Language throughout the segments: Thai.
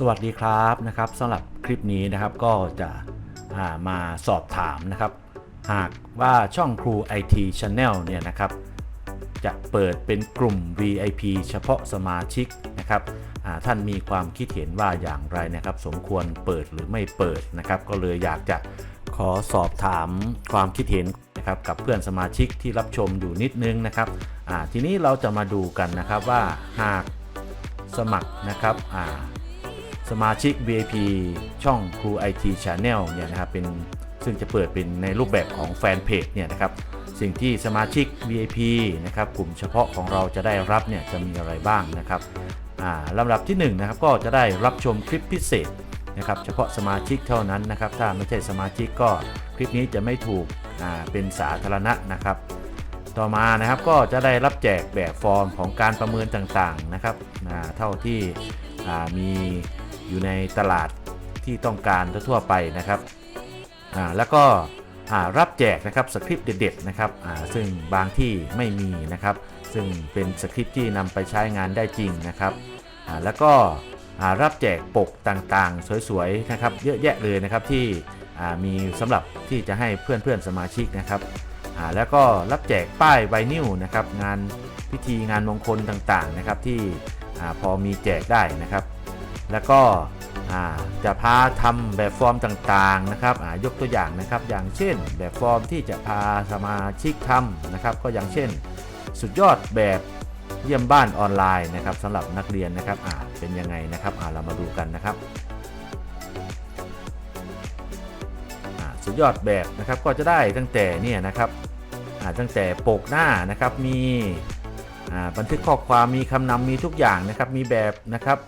สวัสดีครับนะครับสำหรับคลิปนี้นะครับก็จะามาสอบถามนะครับ หากว่าช่องครู IT Channel เนี่ยนะครับ จะเปิดเป็นกลุ่ม VIP เฉพาะสมาชิกนะครับท่านมีความคิดเห็นว่าอย่างไรนะครับ สมควรเปิดหรือไม่เปิดนะครับ ก็เลยอยากจะขอสอบถามความคิดเห็นนะครับกับเพื่อนสมาชิกที่รับชมอยู่นิดนึงนะครับทีนี้เราจะมาดูกันนะครับว่าหากสมัครนะครับ สมาชิก VIP ช่องครู IT Channel เนี่ยนะครับเป็นซึ่งจะเปิดเป็นในรูปแบบของแฟนเพจเนี่ยนะครับสิ่งที่สมาชิก VIP นะครับกลุ่มเฉพาะของเราจะได้รับเนี่ยจะมีอะไรบ้างนะครับอ่าลำดับที่1นนะครับก็จะได้รับชมคลิปพิเศษนะครับเฉพาะสมาชิกเท่านั้นนะครับ ถ้าไม่ใช่สมาชิกก็คลิปนี้จะไม่ถูกอ่าเป็นสาธารณะนะครับ ต่อมานะครับก็จะได้รับแจกแบบฟอร์มของการประเมินต่างๆนะครับอ่าเท่าที่อ่ามี อยู่ในตลาดที่ต้องการทั่วไปนะครับอ่าแล้วก็อ่ารับแจกนะครับสคริปต์เด็ดๆนะครับอ่าซึ่งบางที่ไม่มีนะครับ ซึ่งเป็นสคริปต์ที่นำไปใช้งานได้จริงนะครับอ่าแล้วก็อ่ารับแจกปกต่างๆ สวยๆนะครับ เยอะแยะเลยนะครับที่อ่ามีสำหรับที่จะให้เพื่อนๆสมาชิกนะครับอ่าแล้วก็รับแจกป้ายไวนิลนะครับ งานพิธีงานมงคลต่างๆนะครับที่อาพอมีแจกได้นะครับ แล้วก็จะพาทำแบบฟอร์มต่างๆนะครับอายกตัวอย่างนะครับ อย่างเช่น แบบฟอร์มที่จะพาสมาชิกทำนะครับ ก็อย่างเช่น สุดยอดแบบเยี่ยมบ้านออนไลน์นะครับสำหรับนักเรียนนะครับเป็นยังไงนะครับเรามาดูกันนะครับสุดยอดแบบนะครับก็จะได้ตั้งแต่เนี่ยนะครับตั้งแต่ปกหน้านะครับมีบันทึกข้อความมีคำนำมีทุกอย่างนะครับมีแบบนะครับ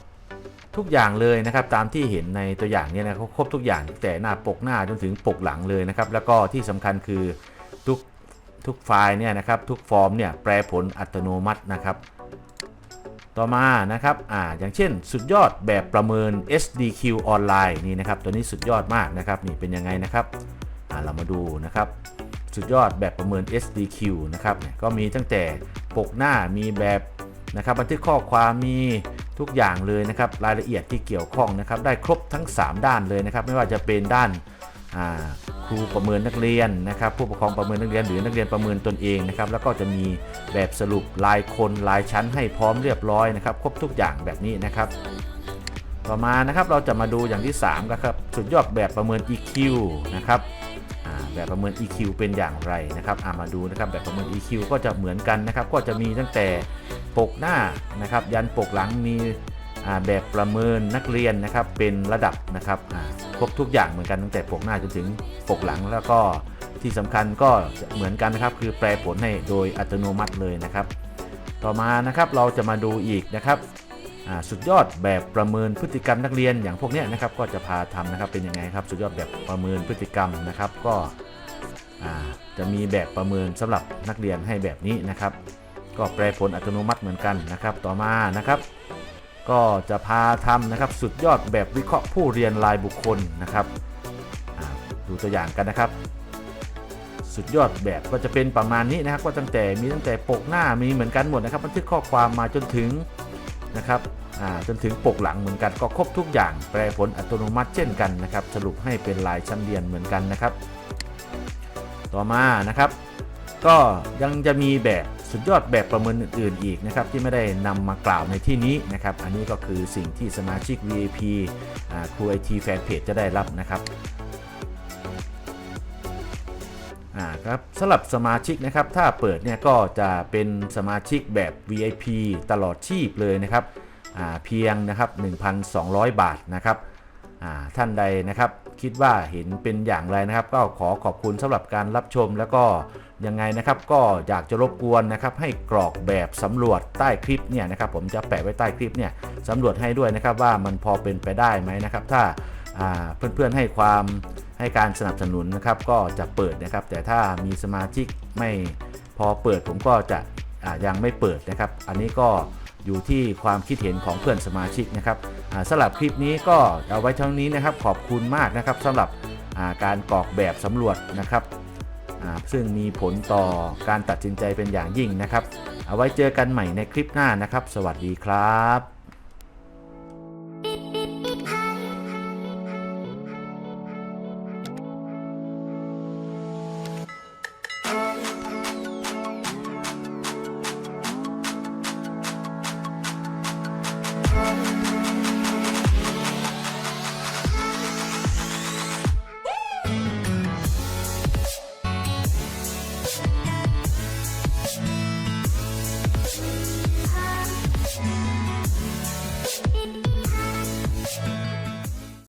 ทุกอย่างเลยนะครับตามที่เห็นในตัวอย่างเนี่ยนะครับครบทุกอย่างตั้งแต่หน้าปกหน้าจนถึงปกหลังเลยนะครับแล้วก็ที่สำคัญคือทุกทุกไฟล์เนี่ยนะครับทุกฟอร์มเนี่ยแปลผลอัตโนมัตินะครับ ต่อมานะครับอ่าอย่างเช่น สุดยอดแบบประเมิน SDQ ออนไลน์นี่นะครับตัวนี้สุดยอดมากนะครับนี่เป็นยังไงนะครับอ่าเรามาดูนะครับสุดยอดแบบประเมิน SDQ นะครับเนี่ยก็มีตั้งแต่ปกหน้ามีแบบนะครับบันทึกข้อความมี ทุกอย่างเลยนะครับรายละเอียดที่เกี่ยวข้องนะครับได้ครบทั้ง 3 ด้านเลยนะครับไม่ว่าจะเป็นด้านาครูประเมินนักเรียนนะครับผู้ปกครองประเมินนักเรียนหรือนักเรียนประเมินตนเองนะครับแล้วก็จะมีแบบสรุปรายคนรายชั้นให้พร้อมเรียบร้อยนะครับครบทุกอย่างแบบนี้นะครับต่อมานะครับเราจะมาดูอย่างที่3นครับสุดยอดแบบประเมิน EQ นะครับ แบบประเมิน EQ เป็นอย่างไรนะครับามาดูนะครับแบบประเมิน EQ ก็จะเหมือนกันนะครับ ก็จะมีตั้งแต่ปกหน้านะครับ ยันปกหลังมีแบบประเมินนักเรียนนะครับเป็นระดับนะครับครบทุกอย่างเหมือนกันตั้งแต่ปกหน้าจนถึงปกหลังแล้วก็ที่สำคัญก็เหมือนกันนะครับ คือแปลผลให้โดยอัตโนมัติเลยนะครับ ต่อมานะครับเราจะมาดูอีกนะครับสุดยอดแบบประเมินพฤติกรรมนักเรียนอย่างพวกนี้นะครับก็จะพาทำนะครับเป็นยังไงครับ สุดยอดแบบประเมินพฤติกรรมนะครับ ก็ จะมีแบบประเมินสำหรับนักเรียนให้แบบนี้นะครับ ก็แปลผลอัตโนมัติเหมือนกันนะครับ ต่อมานะครับ ก็จะพาทำนะครับสุดยอดแบบวิเคราะห์ผู้เรียนรายบุคคลนะครับดูตัวอย่างกันนะครับ สุดยอดแบบก็จะเป็นประมาณนี้นะครับ ก็ตั้งแต่มีตั้งแต่ปกหน้ามีเหมือนกันหมดนะครับบันทึกข้อความมาจนถึงนะครับจนถึงปกหลังเหมือนกันก็ครบทุกอย่าง แปลผลอัตโนมัติเช่นกันนะครับ สรุปให้เป็นลายชั้นเรียนเหมือนกันนะครับ ต่อมานะครับ ก็ยังจะมีแบบสุดยอดแบบประเมินอื่นๆอีกนะครับที่ไม่ได้นำมากล่าวในที่นี้นะครับ อันนี้ก็คือสิ่งที่สมาชิก VIP ครูไอทีแฟนเพจจะได้รับนะครับอ่าครับสำหรับสมาชิกนะครับถ้าเปิดเนี่ยก็จะเป็นสมาชิกแบบ VIP ตลอดชีพเลยนะครับอ่าเพียงนะครับ 1,200 บาทนะครับ ท่านใดนะครับคิดว่าเห็นเป็นอย่างไรนะครับ ก็ขอขอบคุณสำหรับการรับชมแล้วก็ยังไงนะครับก็อยากจะรบกวนนะครับให้กรอกแบบสำรวจใต้คลิปเนี่ยนะครับผมจะแปะไว้ใต้คลิปเนี่ยสำรวจให้ด้วยนะครับว่ามันพอเป็นไปได้ไหมนะครับ ถ้าเพื่อนๆให้ความให้การสนับสนุนนะครับก็จะเปิดนะครับ แต่ถ้ามีสมาชิกไม่พอเปิดผมก็จะยังไม่เปิดนะครับ อันนี้ก็ อยู่ที่ความคิดเห็นของเพื่อนสมาชิกนะครับสำหรับคลิปนี้ก็เอาไว้เท่านี้นะครับ ขอบคุณมากนะครับสำหรับาการกรอกแบบสำรวจนะครับซึ่งมีผลต่อการตัดสินใจเป็นอย่างยิ่งนะครับ เอาไว้เจอกันใหม่ในคลิปหน้านะครับ สวัสดีครับ